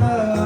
나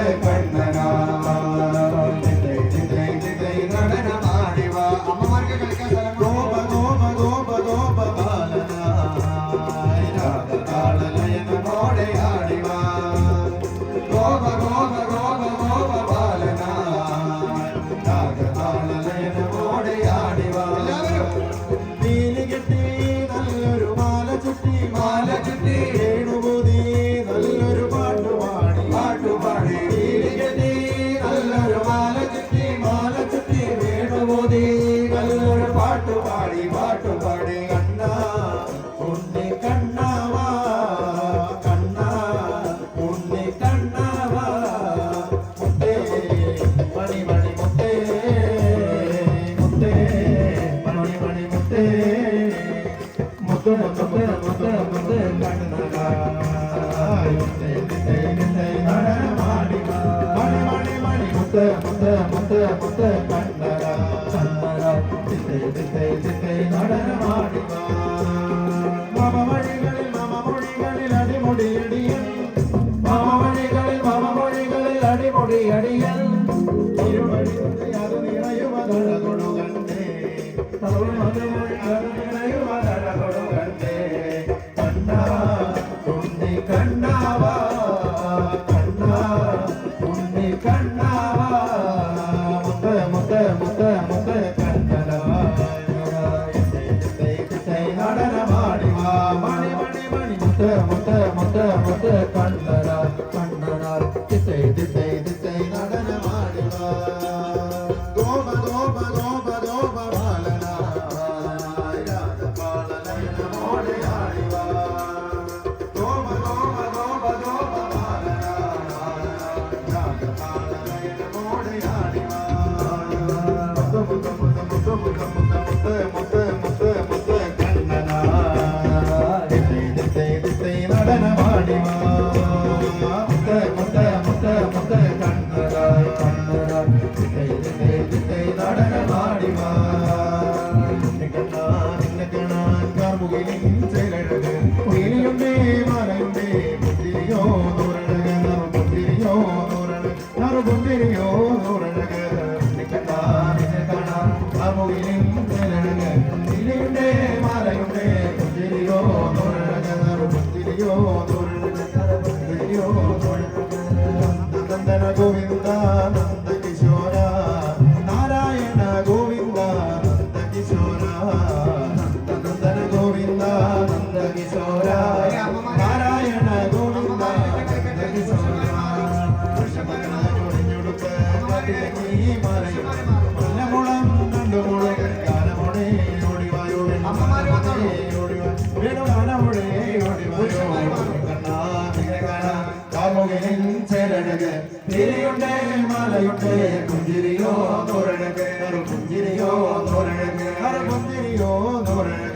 back. മുകളിൽ ചേരണത് തിരിയുണ്ടേ മലയുണ്ടേ പുഞ്ചിരിയോ തോരണക് പുഞ്ചിരിയോ തോരണക് പുഞ്ചിരിയോ തോരണക്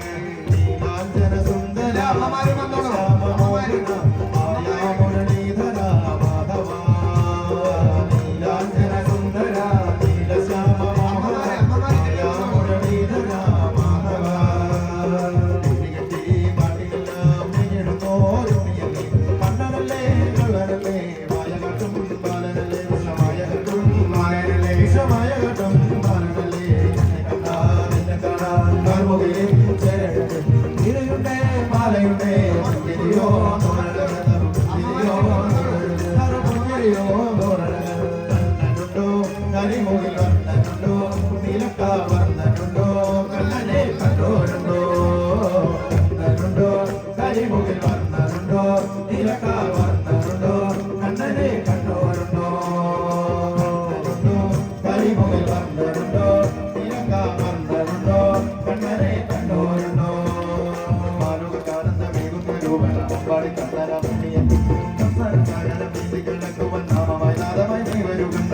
കരിമൂടിൽ വന്നിട്ടുണ്ടോ കുമിലക്ക വന്നിട്ടുണ്ടോ കണ്ണനെ കണ്ടോരുണ്ടോ വന്നിട്ടുണ്ടോ കരിമൂടിൽ വന്നിട്ടുണ്ടോ നിലക്ക വന്നിട്ടുണ്ടോ കണ്ണനെ കണ്ടോരുണ്ടോ വന്നിട്ടുണ്ടോ കരിമുകിൽ വന്നിട്ടുണ്ടോ നിലക്ക വന്നിട്ടുണ്ടോ കണ്ണനെ കണ്ടോരുണ്ടോ മാനുക കാണുന്ന മേഘുന്ന രൂപണ അമ്പാടി കണ്ണര മുന്നിയ കണ്ണര കാരണ മീതി കിടക്കുവൻ നാമമായി നാദമായി നീ വരുകണ്ട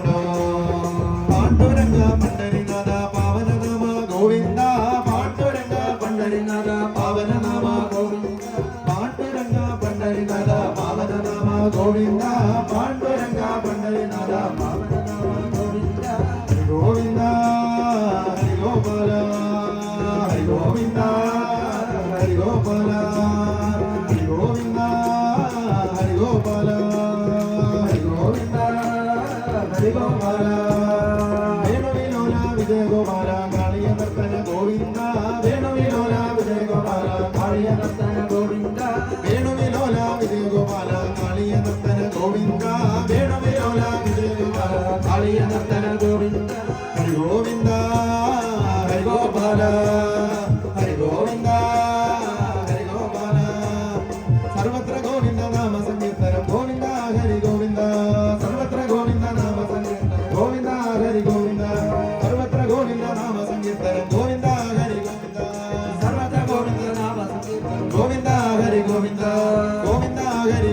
గోవిందా హరి గోపాల హరి గోవిందా హరి గోపాల. హరి గోవిందా హరి గోపాల. వేణు విలోల విజయ గోపాల కాళీయ నర్తన గోవింద. వేణు విలోల విజయ గోపాల కాళీయ గోవింద. వేణు విలోల విజయ గోపాల కాళీయ గోవింద. వేణు విలోల విజయ గోపాల కాళీయ గోవింద. கோவிந்தா கோவிந்தா ஹரி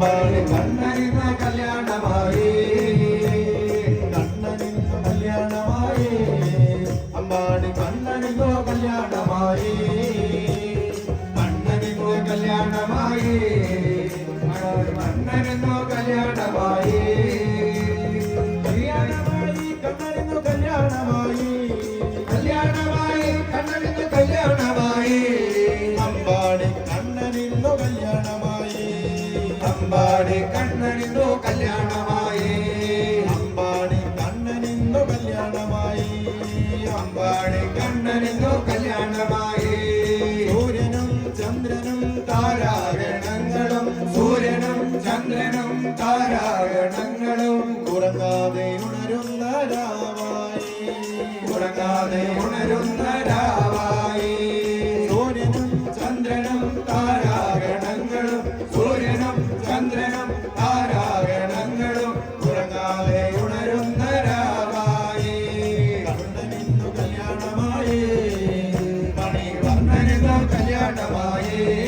அம்பரே கண்ண കാലവും ഉറങ്ങാതെ ഉറങ്ങാതെ ഉണരുന്ന സൂര്യനും ചന്ദ്രനും താരാഗണങ്ങളും സൂര്യനും ചന്ദ്രനും താരാഗണങ്ങളും ഉറങ്ങാതെ ഉണരുന്ന രാവായി. കല്യാണമായി മണി വർണനിത കല്യാണമായി.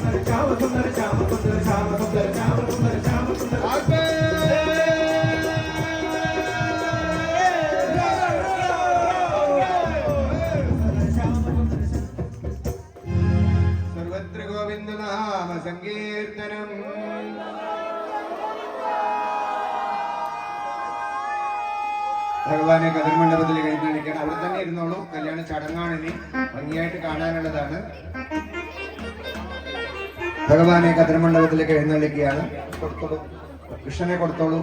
ഭഗവാനെ കതിർമണ്ഡപത്തിൽ എഴുന്നള്ളിക്കണം അവിടെ തന്നെ ഇരുന്നോളൂ. കല്യാണ ചടങ്ങാണ് ഇനി. ഭംഗിയായിട്ട് കാണാനുള്ളതാണ്. ഭഗവാനെ കതിർമണ്ഡപത്തിലേക്ക് എഴുന്നള്ളിക്കുകയാണ്. കൊടുത്തോളൂ. കൃഷ്ണനെ കൊടുത്തോളൂ.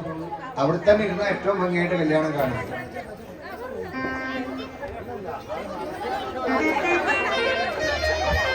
അവിടെ തന്നെ ഇരുന്ന ഏറ്റവും ഭംഗിയായിട്ട് കല്യാണം കാണും.